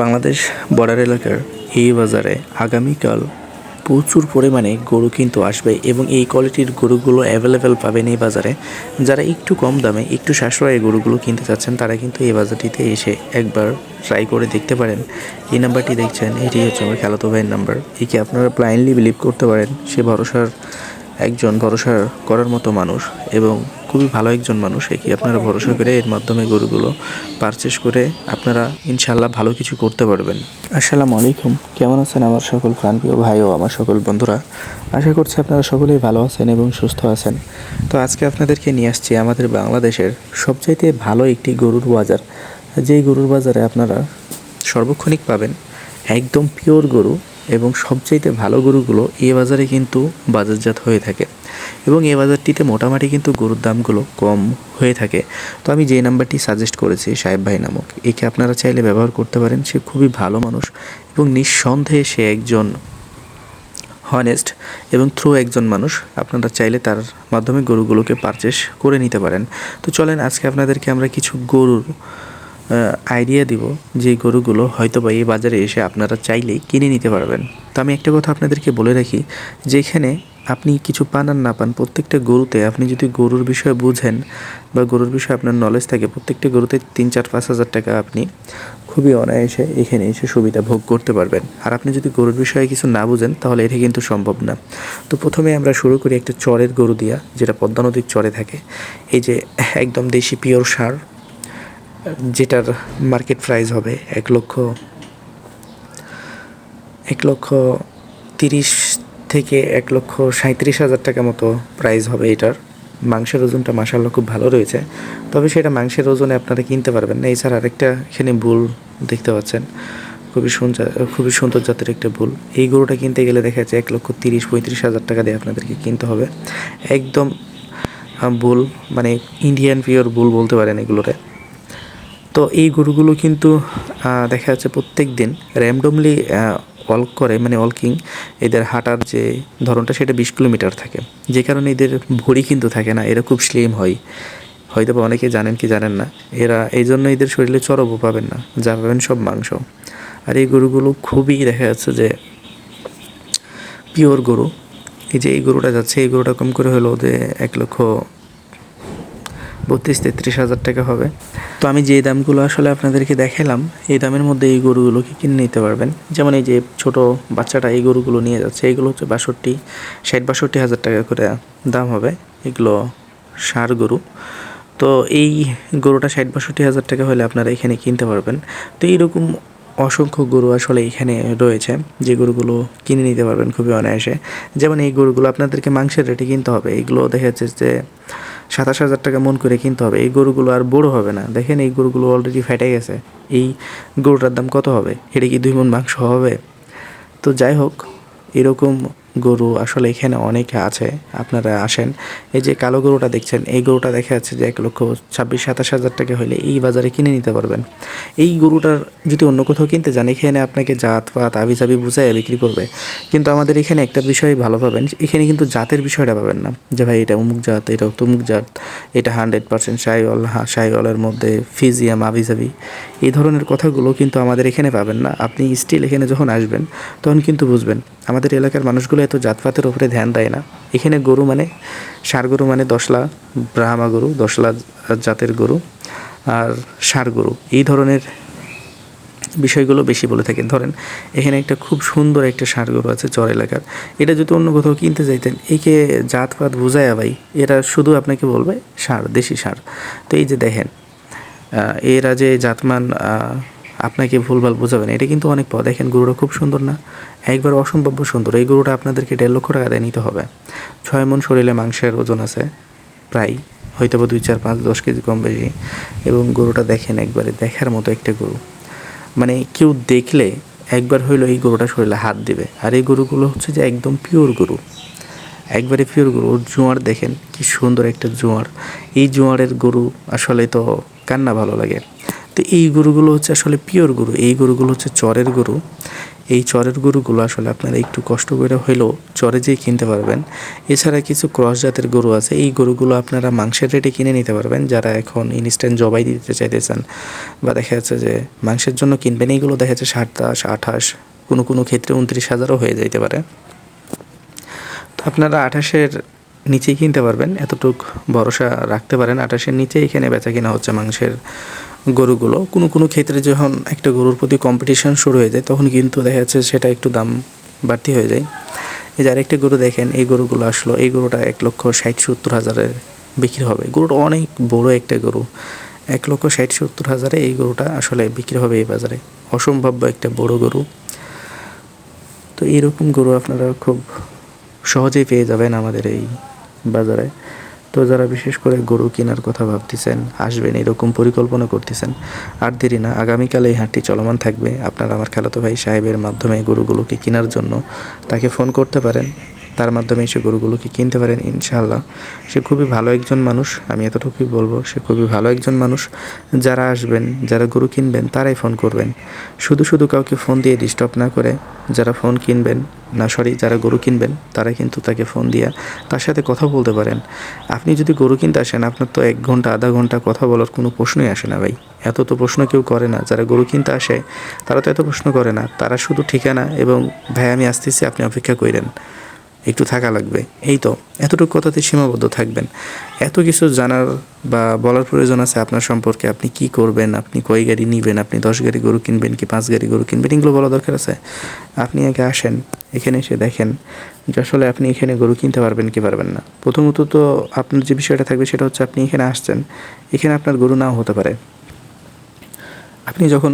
Bangladesh border এলাকার এই বাজারে আগামীকাল প্রচুর পরিমাণে গরু কিন্তু আসবে এবং এই কোয়ালিটির গরুগুলো অ্যাভেলেবেল পাবেন এই বাজারে। যারা একটু কম দামে, একটু সাশ্রয়ে গরুগুলো কিনতে চাচ্ছেন, তারা কিন্তু এই বাজারটিতে এসে একবার ট্রাই করে দেখতে পারেন। এই নাম্বারটি দেখছেন, এটি হচ্ছে আমার খেলাতো ভাইয়ের নাম্বার। একে আপনারা ব্লাইন্ডলি বিলিভ করতে পারেন? সে ভরসার একজন ভরসা করার মতো মানুষ এবং খুবই ভালো একজন মানুষ একে আপনারা ভরসা করে এর মাধ্যমে গরুগুলো পারচেস করে আপনারা ইনশাল্লাহ ভালো কিছু করতে পারবেন। আসসালামু আলাইকুম। কেমন আছেন আমার সকল প্রাণপ্রিয় ভাই ও আমার সকল বন্ধুরা? আশা করছি আপনারা সকলেই ভালো আছেন এবং সুস্থ আছেন। তো আজকে আপনাদেরকে নিয়ে আসছি আমাদের বাংলাদেশের সবচাইতে ভালো একটি গরুর বাজার। যেই গরুর বাজারে আপনারা সর্বক্ষণিক পাবেন একদম পিওর গরু এবং সবচাইতে ভালো গরুগুলো এ বাজারে কিন্তু বাজারজাত হয়ে থাকে এবং এ বাজারটিতে মোটামুটি কিন্তু গরুর দামগুলো কম হয়ে থাকে। তো আমি যে নাম্বারটি সাজেস্ট করেছি সাহেব ভাই নামক, একে আপনারা চাইলে ব্যবহার করতে পারেন। সে খুবই ভালো মানুষ এবং নিঃসন্দেহে সে একজন হনেস্ট এবং থ্রু একজন মানুষ। আপনারা চাইলে তার মাধ্যমে গরুগুলোকে পারচেস করে নিতে পারেন। তো চলেন আজকে আপনাদেরকে আমরা কিছু গরুর আইডিয়া দিব যে গরুগুলো হয়তো বা এই বাজারে এসে আপনারা চাইলেই কিনে নিতে পারবেন। তো আমি একটা কথা আপনাদেরকে বলে রাখি, যেখানে আপনি কিছু পান আর না পান, প্রত্যেকটা গরুতে আপনি যদি গরুর বিষয়ে বুঝেন বা গরুর বিষয়ে আপনার নলেজ থাকে, প্রত্যেকটা গরুতে তিন, চার, পাঁচ হাজার টাকা আপনি খুবই অনায়াসে এখানে এসে সুবিধা ভোগ করতে পারবেন। আর আপনি যদি গরুর বিষয়ে কিছু না বুঝেন, তাহলে এটা কিন্তু সম্ভব না। তো প্রথমে আমরা শুরু করি একটা চরের গরু দিয়া, যেটা পদ্মা নদীর চরে থাকে। এই যে একদম দেশি পিওর সার যেটার মার্কেট প্রাইস হবে এক লক্ষ এক লক্ষ তিরিশ থেকে এক লক্ষ সাঁত্রিশ হাজার টাকা মতো প্রাইস হবে এটার। মাংসের ওজনটা মাসাল্লাহ খুব ভালো রয়েছে। তবে সেটা মাংসের ওজনে আপনারা কিনতে পারবেন না। এছাড়া আরেকটা এখানে ভুল দেখতে পাচ্ছেন। খুবই সুন্দর খুবই সুন্দর জাতের একটা ভুল এই গরুটা কিনতে গেলে দেখা যাচ্ছে এক লক্ষ তিরিশ, পঁয়ত্রিশ হাজার টাকা দিয়ে আপনাদেরকে কিনতে হবে। একদম বুল মানে ইন্ডিয়ান পিওর বুল বলতে পারেন এগুলোরে। তো এই গরুগুলো কিন্তু দেখা যাচ্ছে প্রত্যেক দিন র্যান্ডমলি ওয়াল্ক করে মানে ওয়ালকিং এদের হাঁটার যে ধরনটা সেটা বিশ কিলোমিটার থাকে। যে কারণে এদের ভড়ি কিন্তু থাকে না, এরা খুব স্লিম হয়। হয়তো বা অনেকে জানেন কি জানেন না, এরা এই জন্য এদের শরীরে চরবও পাবেন না যা পাবেন সব মাংস। আর এই গরুগুলো খুবই দেখা যাচ্ছে যে পিওর গরু। এই যে এই গরুটা যাচ্ছে, এই গরুটা কম করে হলো যে এক লক্ষ বত্রিশ তেত্রিশ হাজার টাকা হবে। তো আমি যে দামগুলো আসলে আপনাদেরকে দেখালাম, এই দামের মধ্যে এই গরুগুলোকে কিনে নিতে পারবেন? যেমন এই যে ছোট বাচ্চাটা এই গরুগুলো নিয়ে যাচ্ছে এইগুলো হচ্ছে বাষট্টি, ষাট, বাষট্টি হাজার টাকা করে দাম হবে। এগুলো সার গরু। তো এই গরুটা ষাট, বাষট্টি হাজার টাকা হলে আপনারা এখানে কিনতে পারবেন। তো এইরকম অসংখ্য গরু আসলে এখানে রয়েছে, যে গরুগুলো কিনে নিতে পারবেন খুবই অনায়াসে। যেমন এই গরুগুলো আপনাদেরকে মাংসের রেটে কিনতে হবে, এগুলো দেখা যাচ্ছে যে সাতাশ হাজার টাকা মন করে কিনতে হবে, এই গরুগুলো আর বড় হবে না। দেখেন এই গরুগুলো অলরেডি ফেটে গেছে, এই গরুটার দাম কত হবে? এটা কি দুই মন মাংস হবে? তো যাই হোক, এরকম গরু আসলে এখানে অনেকে আছে, আপনারা আসেন। এই যে কালো গরুটা দেখছেন, এই গরুটা দেখা যাচ্ছে যে এক লক্ষ ছাব্বিশ, সাতাশ হাজার টাকা হলে এই বাজারে কিনে নিতে পারবেন। এই গরুটার যদি অন্য কোথাও কিনতে যান, এখানে আপনাকে জাত পাত আবি চাবি বুঝাই বিক্রি করবে। কিন্তু আমাদের এখানে একটা বিষয় ভালো পাবেন, এখানে কিন্তু জাতের বিষয়টা পাবেন না। যে ভাই, এটা অমুক জাত, এটা তমুক জাত, এটা হান্ড্রেড পার্সেন্ট সাইওয়াল সাইওয়ালের মধ্যে ফিজিয়াম, আবিজাবি, এই ধরনের কথাগুলো কিন্তু আমাদের এখানে পাবেন না। আপনি স্টিল এখানে যখন আসবেন, তখন কিন্তু বুঝবেন। আমাদের এলাকার মানুষগুলো এত জাতপাতের উপরে ধ্যান দেয় না। এখানে গরু মানে ষাড় গরু মানে দশলা, ব্রাহ্মা গরু, দশলা জাতের গরু আর ষাড় গরু। এই ধরনের বিষয়গুলো বেশি বলে থাকেন। ধরেন, এখানে একটা খুব সুন্দর একটা ষাঁড় গরু আছে চর এলাকার। এটা যদি অন্য কোথাও কিনতে চাইতেন একে জাতপাত বুঝায় ভাই, এরা শুধু আপনাকে বলবে সার দেশি ষাঁড়। তো এই যে দেখেন এরা যে জাতমান আপনাকে ভুলভাল বোঝাবেন এটা কিন্তু অনেক পথ দেখেন, গরুটা খুব সুন্দর না? একবার অসম্ভব সুন্দর। এই গরুটা আপনাদেরকে দেড় লক্ষ টাকা দিয়ে নিতে হবে। ছয় মন শরীরে মাংসের ওজন আছে প্রায় হয়তো বা দুই, চার, পাঁচ, দশ কেজি কম বেশি। এবং গরুটা দেখেন একবারে দেখার মতো একটা গরু। মানে কেউ দেখলে একবার হইল এই গরুটা শরীরে হাত দিবে। আর এই গরুগুলো হচ্ছে যে একদম পিওর গরু। একবারে পিওর গরু। ওর জোয়ার দেখেন কি সুন্দর একটা জোয়ার। এই জোয়ারের গরু আসলে তো কান্না ভালো লাগে। তো এই গরুগুলো হচ্ছে আসলে পিওর গরু। এই গরুগুলো হচ্ছে চরের গরু। এই চরের গরুগুলো আসলে আপনারা একটু কষ্ট করে হলেও চরে যেয়ে কিনতে পারবেন। এছাড়া কিছু ক্রস জাতের গরু আছে। এই গরুগুলো আপনারা মাংসের রেটে কিনে নিতে পারবেন। যারা এখন ইনস্ট্যান্ট জবাই দিতে চাইতেছেন বা দেখা যাচ্ছে যে মাংসের জন্য কিনবেন, এইগুলো দেখা যাচ্ছে সাতাশ আঠাশ, কোনো কোনো ক্ষেত্রে উনত্রিশ হাজারও হয়ে যাইতে পারে। তো আপনারা আঠাশের নিচেই কিনতে পারবেন। এতটুক ভরসা রাখতে পারেন। আঠাশের নিচে এখানে বেচা কিনা হচ্ছে মাংসের গরুগুলো। কোনো কোনো ক্ষেত্রে যখন একটা গরুর প্রতি কম্পিটিশন শুরু হয়ে যায়, তখন কিন্তু দেখা যাচ্ছে সেটা একটু দাম বাড়তি হয়ে যায়। এই যে আরেকটা গরু দেখেন, এই গরুগুলো আসলো, এই গরুটা এক লক্ষ ষাট, সত্তর হাজারের বিক্রি হবে। গরুটা অনেক বড় একটা গরু। এক লক্ষ ষাট, সত্তর হাজারে এই গরুটা আসলে বিক্রি হবে এই বাজারে। অসম্ভাব্য একটা বড় গরু। তো এরকম গরু আপনারা খুব সহজেই পেয়ে যাবেন আমাদের এই বাজারে। তো যারা বিশেষ করে গরু কেনার কথা ভাবতেছেন, আসবেন এরকম পরিকল্পনা করতেছেন, আর দেরি না, আগামীকাল এই হাটটি চলমান থাকবে। আপনারা আমার খালাতো ভাই সাহেবের মাধ্যমে গরুগুলোকে কেনার জন্য তাকে ফোন করতে পারেন। তার মাধ্যমে সে গরুগুলোকে কিনতে পারেন, ইনশাআল্লাহ। সে খুবই ভালো একজন মানুষ, আমি এতটুকুই বলব, সে খুবই ভালো একজন মানুষ। যারা আসবেন, যারা গরু কিনবেন, তারাই ফোন করবেন। শুধু শুধু কাউকে ফোন দিয়ে ডিস্টার্ব না করে যারা ফোন কিনবেন, না সরি যারা গরু কিনবেন, তারা কিন্তু তাকে ফোন দিয়া তার সাথে কথা বলতে পারেন। আপনি যদি গরু কিনতে আসেন, আপনার তো এক ঘণ্টা, আধা ঘণ্টা কথা বলার কোনো প্রশ্নই আসে না ভাই। এত তো প্রশ্ন কেউ করে না। যারা গরু কিনতে আসে, তারা তো এত প্রশ্ন করে না। তারা শুধু ঠিকানা এবং, ভাই, আমি আসতেছি, আপনি অপেক্ষা করেন একটু থাকা লাগবে। এই তো, এতটুকু কথাতে সীমাবদ্ধ থাকবেন। এত কিছু জানার বা বলার প্রয়োজন আছে আপনার সম্পর্কে, আপনি কি করবেন, আপনি কয় গাড়ি নিবেন, আপনি দশ গাড়ি গরু কিনবেন কি পাঁচ গাড়ি গরু কিনবেন, এগুলো বলা দরকার আছে। আপনি আগে আসেন, এখানে এসে দেখেন যে আসলে আপনি এখানে গরু কিনতে পারবেন কি পারবেন না। প্রথমত তো আপনার যে বিষয়টা থাকবে সেটা হচ্ছে আপনি এখানে আসছেন, এখানে আপনার গরু নাও হতে পারে। আপনি যখন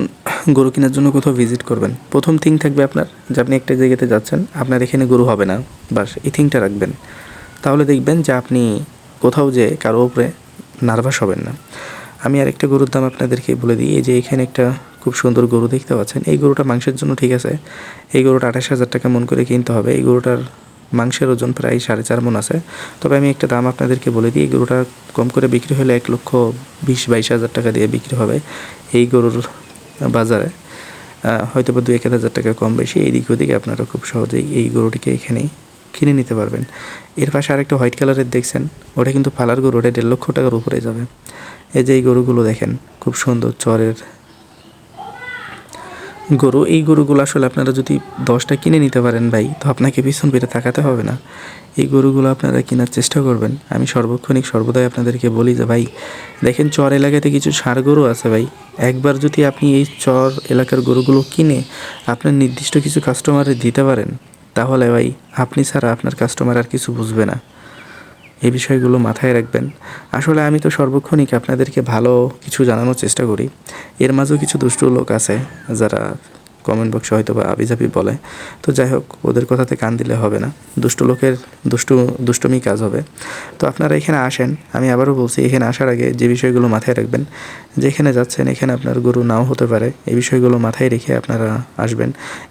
গরু কেনার জন্য কোথাও ভিজিট করবেন। প্রথম থিং থাকবে আপনার, যে আপনি একটা জায়গাতে যাচ্ছেন, আপনার এখানে গরু হবে না, বাস এই থিংটা রাখবেন। তাহলে দেখবেন যে আপনি কোথাও যে কারও উপরে নার্ভাস হবেন না। আমি আরেকটা গরুর দাম আপনাদেরকে বলে দিই, এই যে এখানে একটা খুব সুন্দর গরু দেখতে পাচ্ছেন। এই গরুটা মাংসের জন্য ঠিক আছে, এই গরুটা আঠাশ হাজার টাকা মন করে কিনতে হবে। এই গরুটার মাংসের ওজন প্রায় সাড়ে চার মন আছে। তবে আমি একটা দাম আপনাদেরকে বলে দিই, এই গরুটা কম করে বিক্রি হলে এক লক্ষ বিশ বাইশ হাজার টাকা দিয়ে বিক্রি হবে। এই গরুর বাজারে হয়তো বা দু এক হাজার টাকা কম বেশি এই দিক ওদিকে আপনারা খুব সহজেই এই গরুটিকে এখানেই কিনে নিতে পারবেন। এর পাশে আরেকটা হোয়াইট কালারের দেখছেন, ওটা কিন্তু ফালার গরু, ওটা দেড় লক্ষ টাকার উপরে যাবে। এই যে এই গরুগুলো দেখেন, খুব সুন্দর চরের গরু, এই গরুগুলো আসলে আপনারা যদি দশটা কিনে নিতে পারেন ভাই, তো আপনাকে পিছন পেটে তাকাতে হবে না। এই গরুগুলো আপনারা কেনার চেষ্টা করবেন। আমি সর্বক্ষণিক সর্বদাই আপনাদেরকে বলি যে ভাই, দেখেন চর এলাকাতে কিছু ষাঁড় গরু আছে ভাই। একবার যদি আপনি এই চর এলাকার গরুগুলো কিনে আপনার নির্দিষ্ট কিছু কাস্টমারে দিতে পারেন, তাহলে ভাই, আপনি ছাড়া আপনার কাস্টমার আর কিছু বুঝবে না। এই বিষয়গুলো মাথায় রাখবেন। আসলে আমি তো সর্বক্ষণিক আপনাদেরকে ভালো কিছু জানানোর চেষ্টা করি। এর মাঝেও কিছু দুষ্ট লোক আছে যারা কমেন্ট বক্সে হয়তো বা আবিজাবি বলে। তো যাই হোক, ওদের কথাতে কান দিলে হবে না। দুষ্ট লোকের দুষ্টু, দুষ্টমি কাজ হবে। তো আপনারা এখানে আসেন, আমি আবারও বলছি, এখানে আসার আগে যে বিষয়গুলো মাথায় রাখবেন, যেখানে যাচ্ছেন, এখানে আপনার গরু নাও হতে পারে, এই বিষয়গুলো মাথায় রেখে আপনারা আসবেন।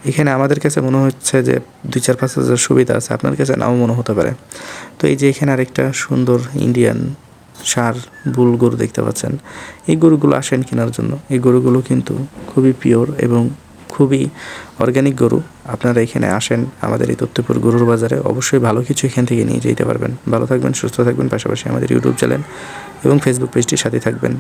এখানে আমাদের কাছে মনে হচ্ছে যে দুই চার পাঁচ হাজার সুবিধা আছে, আপনার কাছে নাও মনে হতে পারে। তো এই যে এখানে আরেকটা সুন্দর ইন্ডিয়ান সার, বুল গরু দেখতে পাচ্ছেন। এই গরুগুলো আসেন কেনার জন্য। এই গরুগুলো কিন্তু খুবই পিওর এবং খুবই অর্গ্যানিক গরু। আপনারা এখানে আসেন, আমাদের এই তথ্যপুর গরুর বাজারে অবশ্যই ভালো কিছু এখান থেকে নিয়ে যেতে পারবেন। ভালো থাকবেন, সুস্থ থাকবেন, পাশাপাশি আমাদের ইউটিউব চ্যানেল এবং ফেসবুক পেজটির সাথে থাকবেন।